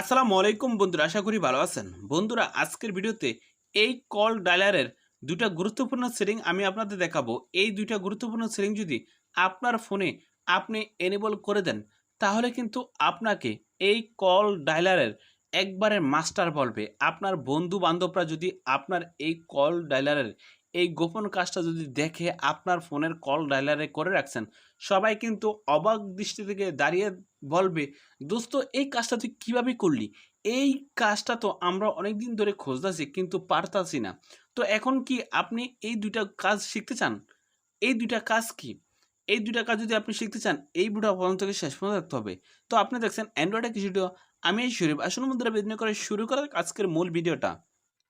আসসালামু আলাইকুম বন্ধুরা, আশা করি ভালো আছেন। বন্ধুরা, আজকের ভিডিওতে এই কল ডায়ালারের দুটা গুরুত্বপূর্ণ সেটিং আমি আপনাদের দেখাবো। এই দুইটা গুরুত্বপূর্ণ সেটিং যদি আপনার ফোনে আপনি এনেবল করে দেন, তাহলে কিন্তু আপনাকে এই কল ডায়ালারের একবারে মাস্টার বলবে। আপনার বন্ধু বান্ধবরা যদি আপনার এই কল ডায়ালারের এই গোপন কাজটা যদি দেখে আপনার ফোনের কল ডায়ালারে করে রাখছেন, সবাই কিন্তু অবাক দৃষ্টি থেকে দাঁড়িয়ে বলবে, দোস্ত, এই কাজটা তুই কীভাবে করলি? এই কাজটা তো আমরা অনেক দিন ধরে খুঁজতেছি কিন্তু পারতাছি না। তো এখন কি আপনি এই দুইটা কাজ শিখতে চান? এই দুইটা কাজ কি? এই দুইটা কাজ যদি আপনি শিখতে চান, এই ভিডিও প্রথম থেকে শেষ পর্যন্ত দেখতে হবে। তো আপনি দেখছেন অ্যান্ড্রয়েডের কিছু ভিডিও আমি এই শরীফ আসলে বন্ধুরা বিঘ্ন করে শুরু করার আজকের মূল ভিডিওটা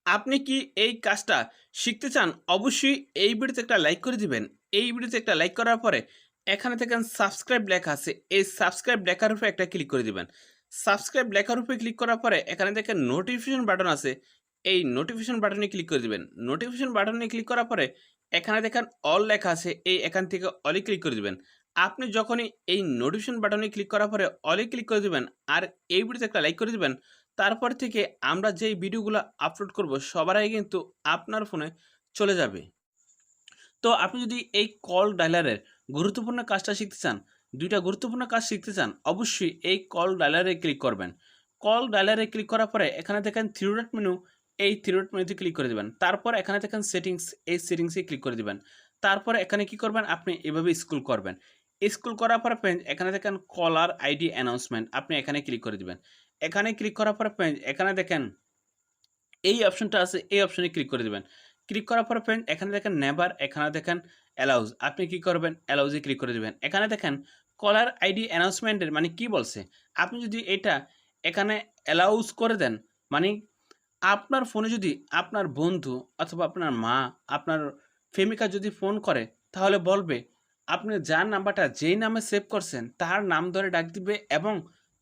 আপনি কি এই কাজটা শিখতে চান, অবশ্যই এই ভিডিওতে একটা লাইক করে দিবেন। এই ভিডিওতে একটা লাইক করার পরে এখানে দেখেন সাবস্ক্রাইব লেখা আছে। এই সাবস্ক্রাইব লেখার উপরে একটা ক্লিক করে দিবেন। সাবস্ক্রাইব লেখার উপরে ক্লিক করার পরে এখানে দেখেন নোটিফিকেশন বাটন আছে। এই নোটিফিকেশন বাটনে ক্লিক করে দিবেন। নোটিফিকেশন বাটনে ক্লিক করার পরে এখানে দেখেন অল লেখা আছে। এই এখান থেকে অলে ক্লিক করে দিবেন। আপনি যখনই এই নোটিফিকেশন বাটনে ক্লিক করার পরে অলে ক্লিক করে দিবেন আর এই ভিডিওতে একটা লাইক করে দিবেন তারপর থেকে আমরা যেই ভিডিওগুলো আপলোড করব, সবার আগে কিন্তু আপনার ফোনে চলে যাবে। তো আপনি যদি এই কল ডায়ালারের গুরুত্বপূর্ণ কাজটা শিখতে চান, দুইটা গুরুত্বপূর্ণ কাজ শিখতে চান, অবশ্যই এই কল ডায়ালারে ক্লিক করবেন। কল ডায়ালারে ক্লিক করার পরে এখানে দেখেন থ্রি ডট মেনু এই থ্রি ডট মেনুতে ক্লিক করে দেবেন। তারপর এখানে দেখেন সেটিংস এই সেটিংসে ক্লিক করে দিবেন। তারপরে এখানে কি করবেন? আপনি এভাবে স্কুল করবেন। স্কুল করার পরে এখানে দেখেন কলার আইডি অ্যানাউন্সমেন্ট আপনি এখানে ক্লিক করে দিবেন। এখানে ক্লিক করার পরে এখানে দেখেন, এই অপশনটা আছে, এই অপশনে ক্লিক করে দিবেন। ক্লিক করার পরে ফ্রেন্ড এখানে দেখেন নেভার এখানে দেখেন অ্যালাউজ আপনি কি করবেন? অ্যালাউজে ক্লিক করে দিবেন। এখানে দেখেন কলার আইডি অ্যানাউন্সমেন্টের মানে কি বলছে? আপনি যদি এটা এখানে অ্যালাউজ করে দেন মানে আপনার ফোনে যদি আপনার বন্ধু অথবা আপনার মা, আপনার প্রেমিকা যদি ফোন করে, তাহলে বলবে, আপনি যার নাম্বারটা যেই নামে সেভ করছেন, তার নাম ধরে ডাক দিবে এবং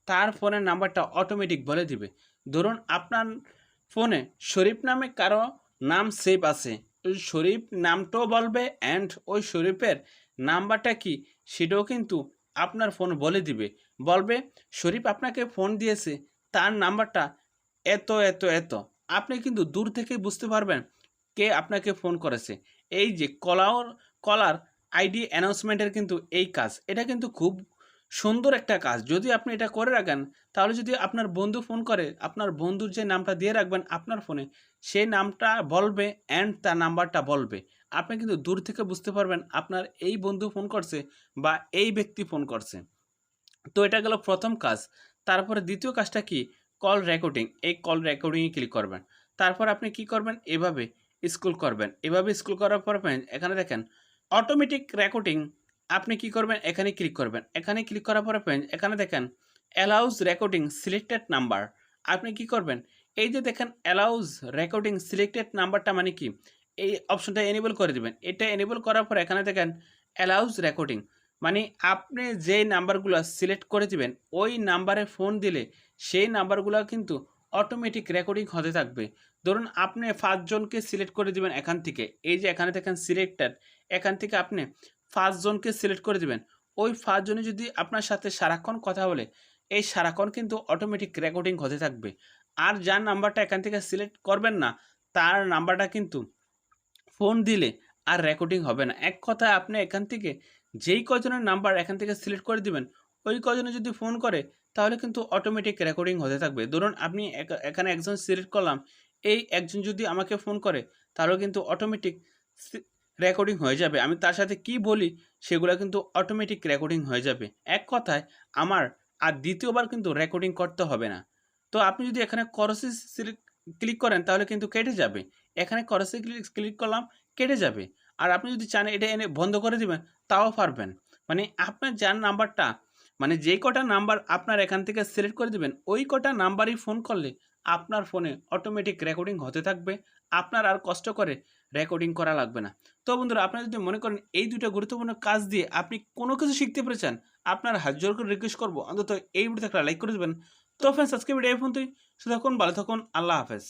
তার ফোনের নাম্বারটা অটোমেটিক বলে দিবে। ধরুন আপনার ফোনে শরীফ নামে কারও নাম সেভ আছে। ওই শরীফ নামটাও বলবে অ্যান্ড ওই শরীফের নাম্বারটা কি সেটাও কিন্তু আপনার ফোন বলে দিবে। বলবে, শরীফ আপনাকে ফোন দিয়েছে, তার নাম্বারটা এত এত এত। আপনি কিন্তু দূর থেকে বুঝতে পারবেন কে আপনাকে ফোন করেছে। এই যে কলার কলার আইডি অ্যানাউন্সমেন্টের কিন্তু এই কাজ। এটা কিন্তু খুব সুন্দর একটা কাজ। যদি আপনি এটা করে রাখেন, তাহলে যদি আপনার বন্ধু ফোন করে, আপনার বন্ধুর যে নামটা দিয়ে রাখবেন আপনার ফোনে, সেই নামটা বলবে অ্যান্ড তার নাম্বারটা বলবে। আপনি কিন্তু দূর থেকে বুঝতে পারবেন আপনার এই বন্ধু ফোন করছে বা এই ব্যক্তি ফোন করছে। তো এটা গেল প্রথম কাজ। তারপরে দ্বিতীয় কাজটা কি? Call recording. এই কল রেকর্ডিংয়ে ক্লিক করবেন। তারপর আপনি কি করবেন? এভাবে স্কুল করবেন। এভাবে স্কুল করার পর এখানে দেখেন অটোমেটিক রেকর্ডিং আপনি কি করবেন? এখানে ক্লিক করবেন। এখানে ক্লিক করার পরে এখানে দেখেন অ্যালাউজ রেকর্ডিং সিলেক্টেড নাম্বার আপনি কি করবেন? এই যে দেখেন অ্যালাউজ রেকর্ডিং সিলেক্টেড নাম্বারটা মানে কি? এই অপশনটা এনেবল করে দিবেন। এটা এনেবল করার পর এখানে দেখেন অ্যালাউজ রেকর্ডিং মানে আপনি যে নাম্বারগুলো সিলেক্ট করে দিবেন, ওই নাম্বারে ফোন দিলে সেই নাম্বারগুলো কিন্তু অটোমেটিক রেকর্ডিং হতে থাকবে। ধরুন আপনি পাঁচজনকে সিলেক্ট করে দিবেন এখান থেকে। এই যে এখানে দেখেন সিলেক্টেড এখান থেকে আপনি পাঁচজনকে সিলেক্ট করে দিবেন। ওই ফার্স্ট পাঁচজনে যদি আপনার সাথে সারাক্ষণ কথা বলে, এই সারাক্ষণ কিন্তু অটোমেটিক রেকর্ডিং হতে থাকবে। আর যার নাম্বারটা এখান থেকে সিলেক্ট করবেন না, তার নাম্বারটা কিন্তু ফোন দিলে আর রেকর্ডিং হবে না। এক কথায় আপনি এখান থেকে যেই কজনের নাম্বার এখান থেকে সিলেক্ট করে দিবেন, ওই কজনে যদি ফোন করে, তাহলে কিন্তু অটোমেটিক রেকর্ডিং হতে থাকবে। ধরুন আপনি এখানে একজন সিলেক্ট করলাম, এই একজন যদি আমাকে ফোন করে তাহলে কিন্তু অটোমেটিক রেকর্ডিং হয়ে যাবে। আমি তার সাথে কি বলি সেগুলো কিন্তু অটোমেটিক রেকর্ডিং হয়ে যাবে। এক কথায় আমার আর দ্বিতীয়বার কিন্তু রেকর্ডিং করতে হবে না। তো আপনি যদি এখানে করসে ক্লিক করেন তাহলে কিন্তু কেটে যাবে। এখানে করসি ক্লিক করলাম, কেটে যাবে। আর আপনি যদি চান এটা এনে বন্ধ করে দিবেন, তাও পারবেন। মানে আপনার যার নাম্বারটা মানে যেই কটা নাম্বার আপনার এখান থেকে সিলেক্ট করে দিবেন, ওই কটা নাম্বারই ফোন করলে আপনার ফোনে অটোমেটিক রেকর্ডিং হতে থাকবে। আপনার আর কষ্ট করে রেকর্ডিং করা লাগবে না। তো বন্ধুরা, আপনারা যদি মনে করেন এই দুটো গুরুত্বপূর্ণ কাজ দিয়ে আপনি কোনো কিছু শিখতে পেরেছেন, আপনার হাত জোর করে রিকোয়েস্ট করব। অন্তত এই ভিডিওতে একটা লাইক করে দেবেন। তো ফ্রেন্ডস আজকে ভিডিও এই পর্যন্তই। শুধু থাকুন, ভালো থাকুন, আল্লাহ হাফেজ।